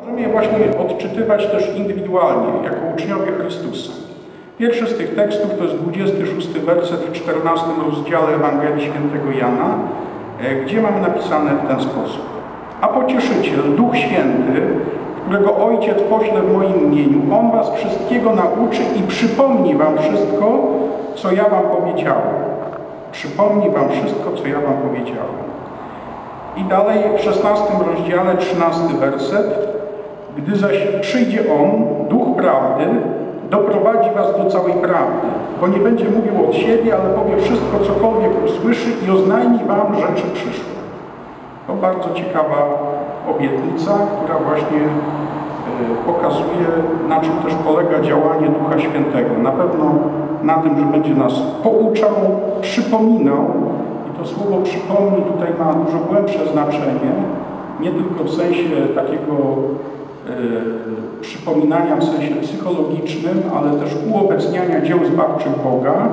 Możemy je właśnie odczytywać też indywidualnie, jako uczniowie Chrystusa. Pierwszy z tych tekstów to jest 26 werset w 14 rozdziale Ewangelii Świętego Jana, e, gdzie mamy napisane w ten sposób. A pocieszyciel, Duch Święty, którego Ojciec pośle w moim imieniu, On was wszystkiego nauczy i przypomni wam wszystko, co ja wam powiedziałem. Przypomni wam wszystko, co ja wam powiedziałem. I dalej w 16 rozdziale, 13 werset. Gdy zaś przyjdzie On, Duch Prawdy, doprowadzi was do całej prawdy, bo nie będzie mówił od siebie, ale powie wszystko, cokolwiek usłyszy i oznajmi wam rzeczy przyszłe. To bardzo ciekawa obietnica, która właśnie e, pokazuje, na czym też polega działanie Ducha Świętego. Na pewno na tym, że będzie nas pouczał, przypominał i to słowo przypomni tutaj ma dużo głębsze znaczenie, nie tylko w sensie takiego przypominania w sensie psychologicznym, ale też uobecniania dzieł zbawczych Boga,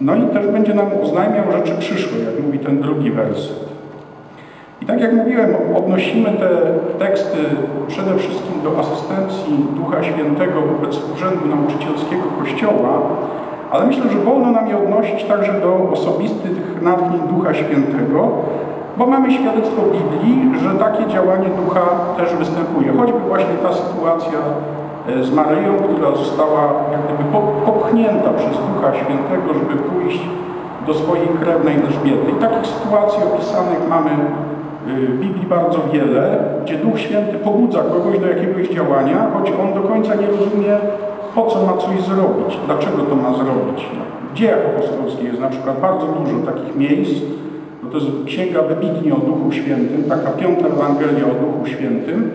no i też będzie nam oznajmiał rzeczy przyszłe, jak mówi ten drugi werset. I tak jak mówiłem, odnosimy te teksty przede wszystkim do asystencji Ducha Świętego wobec Urzędu Nauczycielskiego Kościoła, ale myślę, że wolno nam je odnosić także do osobistych natchnień Ducha Świętego, bo mamy świadectwo Biblii, że takie działanie Ducha też występuje. Choćby właśnie ta sytuacja e, z Maryją, która została jak gdyby popchnięta przez Ducha Świętego, żeby pójść do swojej krewnej Elżbiety. I takich sytuacji opisanych mamy Y, w Biblii bardzo wiele, gdzie Duch Święty pobudza kogoś do jakiegoś działania, choć on do końca nie rozumie, po co ma coś zrobić, dlaczego to ma zrobić. W dziejach apostolskich jest na przykład bardzo dużo takich miejsc, no to jest księga wybitnie o Duchu Świętym, taka piąta Ewangelia o Duchu Świętym,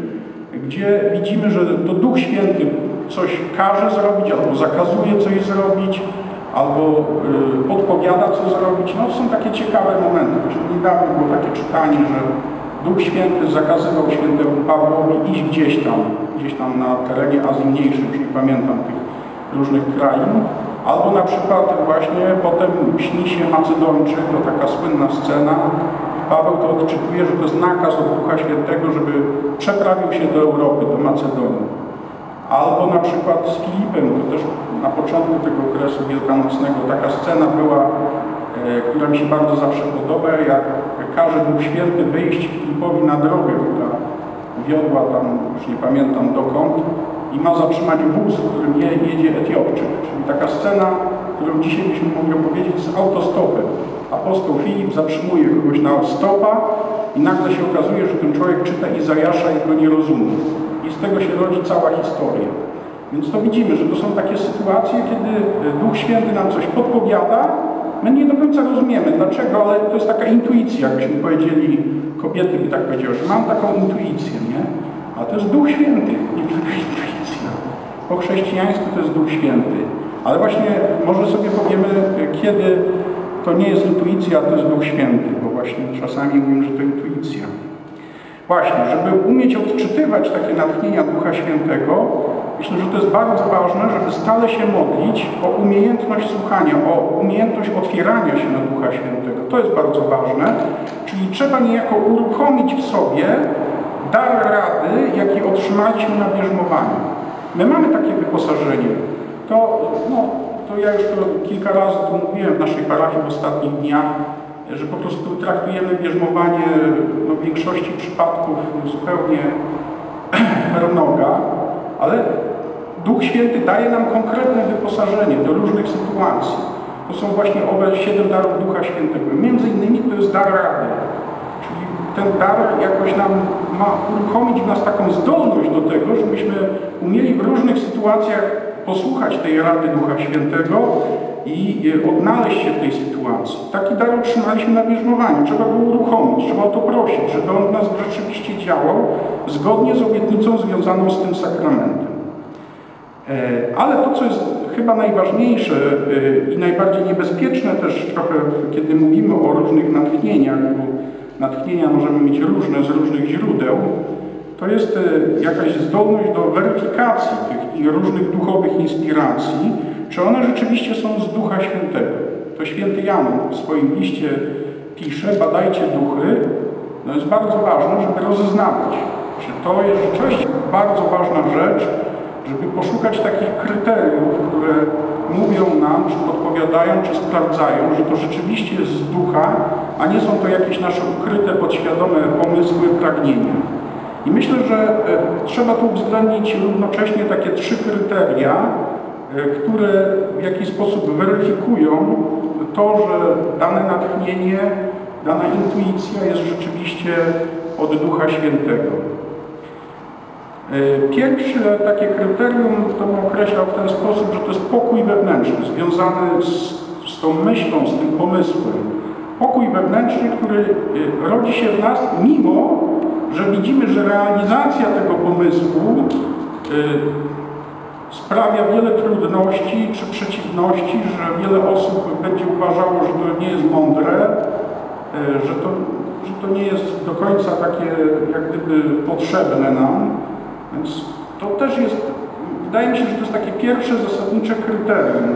gdzie widzimy, że to Duch Święty coś każe zrobić albo zakazuje coś zrobić, albo y, podpowiada, co zrobić. No są takie ciekawe momenty. Czyli niedawno było takie czytanie, że Duch Święty zakazywał świętemu Pawłowi iść gdzieś tam, gdzieś tam na terenie Azji Mniejszej, już nie pamiętam tych różnych krain. Albo na przykład właśnie potem śni się Macedończyk, to taka słynna scena. Paweł to odczytuje, że to jest nakaz od Ducha Świętego, żeby przeprawił się do Europy, do Macedonii. Albo na przykład z Filipem, to też na początku tego okresu wielkanocnego taka scena była, e, która mi się bardzo zawsze podoba, jak każe Duch Święty wyjść Filipowi na drogę, która wiodła tam, już nie pamiętam dokąd, i ma zatrzymać wóz, w którym jedzie Etiopczyk. Czyli taka scena, którą dzisiaj byśmy mogli powiedzieć z autostopem. Apostoł Filip zatrzymuje kogoś na stopa i nagle się okazuje, że ten człowiek czyta Izajasza i go nie rozumie i z tego się rodzi cała historia. Więc to widzimy, że to są takie sytuacje, kiedy Duch Święty nam coś podpowiada, my nie do końca rozumiemy dlaczego, ale to jest taka intuicja, jakbyśmy powiedzieli, kobiety by tak powiedziały, że mam taką intuicję, nie? A to jest Duch Święty, nie tylko intuicja. Po chrześcijańsku to jest Duch Święty. Ale właśnie może sobie powiemy, kiedy to nie jest intuicja, to jest Duch Święty, bo właśnie czasami mówimy, że to intuicja. Właśnie, żeby umieć odczytywać takie natchnienia Ducha Świętego, myślę, że to jest bardzo ważne, żeby stale się modlić o umiejętność słuchania, o umiejętność otwierania się na Ducha Świętego. To jest bardzo ważne, czyli trzeba niejako uruchomić w sobie dar rady, jaki otrzymaliśmy na bierzmowaniu. My mamy takie wyposażenie. To, no, to ja już to kilka razy tu mówiłem w naszej parafii w ostatnich dniach, że po prostu traktujemy bierzmowanie no, w większości przypadków zupełnie pernoga, ale Duch Święty daje nam konkretne wyposażenie do różnych sytuacji. To są właśnie owe siedem darów Ducha Świętego. Między innymi to jest dar rady. Czyli ten dar jakoś nam ma uruchomić w nas taką zdolność do tego, żebyśmy umieli w różnych sytuacjach posłuchać tej rady Ducha Świętego i odnaleźć się w tej sytuacji. Taki dar otrzymaliśmy na bierzmowaniu. Trzeba go uruchomić, trzeba o to prosić, żeby on w nas rzeczywiście działał zgodnie z obietnicą związaną z tym sakramentem. E, ale to, co jest chyba najważniejsze e, i najbardziej niebezpieczne też trochę, kiedy mówimy o różnych natchnieniach, bo natchnienia możemy mieć różne z różnych źródeł, to jest e, jakaś zdolność do weryfikacji tych różnych duchowych inspiracji, czy one rzeczywiście są z Ducha Świętego. To święty Jan w swoim liście pisze, badajcie duchy. No jest bardzo ważne, żeby rozeznawać, Czy to jest rzeczywiście bardzo ważna rzecz, żeby poszukać takich kryteriów, które mówią nam, czy podpowiadają, czy sprawdzają, że to rzeczywiście jest z ducha, a nie są to jakieś nasze ukryte, podświadome pomysły, pragnienia. I myślę, że e, trzeba tu uwzględnić równocześnie takie trzy kryteria, e, które w jakiś sposób weryfikują to, że dane natchnienie, dana intuicja jest rzeczywiście od Ducha Świętego. E, Pierwsze takie kryterium to bym określał w ten sposób, że to jest pokój wewnętrzny, związany z, z tą myślą, z tym pomysłem. Pokój wewnętrzny, który e, rodzi się w nas, mimo że widzimy, że realizacja tego pomysłu e, sprawia wiele trudności czy przeciwności, że wiele osób będzie uważało, że to nie jest mądre, że to, że to nie jest do końca takie jak gdyby potrzebne nam. Więc to też jest, wydaje mi się, że to jest takie pierwsze zasadnicze kryterium.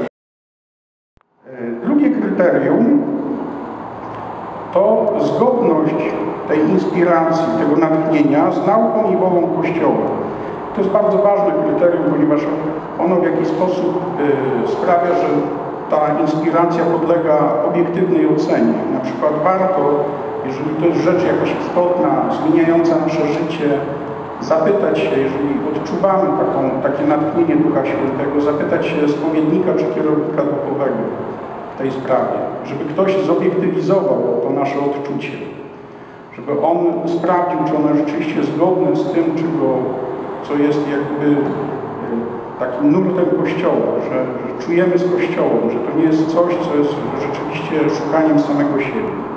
Drugie kryterium to zgodność tej inspiracji, tego natchnienia z nauką i wolą Kościoła. To jest bardzo ważne kryterium, ponieważ ono w jakiś sposób y, sprawia, że ta inspiracja podlega obiektywnej ocenie. Na przykład warto, jeżeli to jest rzecz jakaś istotna, zmieniająca nasze życie, zapytać się, jeżeli odczuwamy taką, takie natchnienie Ducha Świętego, zapytać się spowiednika czy kierownika duchowego w tej sprawie, żeby ktoś zobiektywizował to nasze odczucie, żeby on sprawdził, czy ono rzeczywiście zgodne z tym, czego, co jest jakby e, takim nurtem Kościoła, że, że czujemy z Kościołem, że to nie jest coś, co jest rzeczywiście szukaniem samego siebie.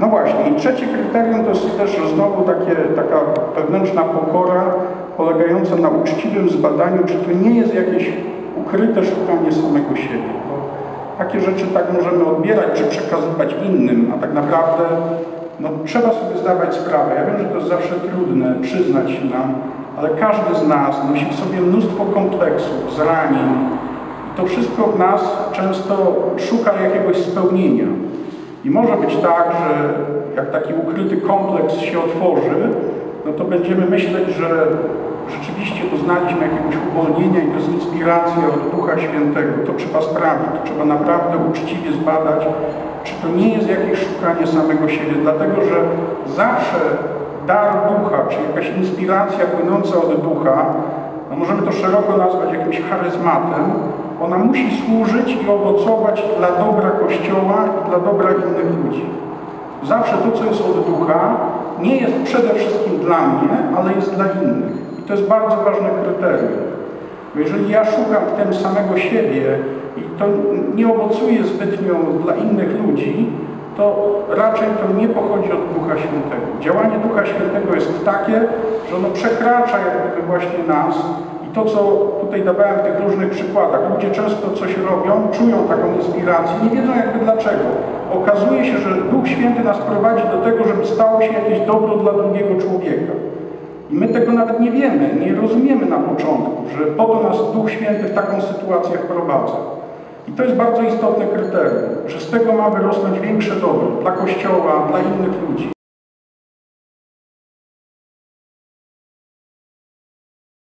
No właśnie, i trzecie kryterium to jest też znowu takie, taka wewnętrzna pokora polegająca na uczciwym zbadaniu, czy to nie jest jakieś ukryte szukanie samego siebie. Bo takie rzeczy tak możemy odbierać, czy przekazywać innym, a tak naprawdę no, trzeba sobie zdawać sprawę. Ja wiem, że to jest zawsze trudne przyznać się nam, ale każdy z nas nosi w sobie mnóstwo kompleksów, zranień. I to wszystko w nas często szuka jakiegoś spełnienia. Może być tak, że jak taki ukryty kompleks się otworzy, no to będziemy myśleć, że rzeczywiście doznaliśmy jakiegoś uwolnienia i to jest inspiracja od Ducha Świętego. To trzeba sprawdzić, to trzeba naprawdę uczciwie zbadać, czy to nie jest jakieś szukanie samego siebie, dlatego że zawsze dar Ducha, czy jakaś inspiracja płynąca od Ducha, no możemy to szeroko nazwać jakimś charyzmatem, ona musi służyć i owocować dla dobra Kościoła i dla dobra innych ludzi. Zawsze to, co jest od ducha, nie jest przede wszystkim dla mnie, ale jest dla innych. I to jest bardzo ważne kryterium. Bo jeżeli ja szukam w tym samego siebie i to nie owocuje zbytnio dla innych ludzi, to raczej to nie pochodzi od Ducha Świętego. Działanie Ducha Świętego jest takie, że ono przekracza jakby właśnie nas i to, co tutaj dawałem w tych różnych przykładach, ludzie często coś robią, czują taką inspirację, nie wiedzą jakby dlaczego. Okazuje się, że Duch Święty nas prowadzi do tego, żeby stało się jakieś dobro dla drugiego człowieka. I my tego nawet nie wiemy, nie rozumiemy na początku, że po to nas Duch Święty w taką sytuację wprowadza. I to jest bardzo istotne kryterium, że z tego ma wyrosnąć większe dobro dla Kościoła, dla innych ludzi.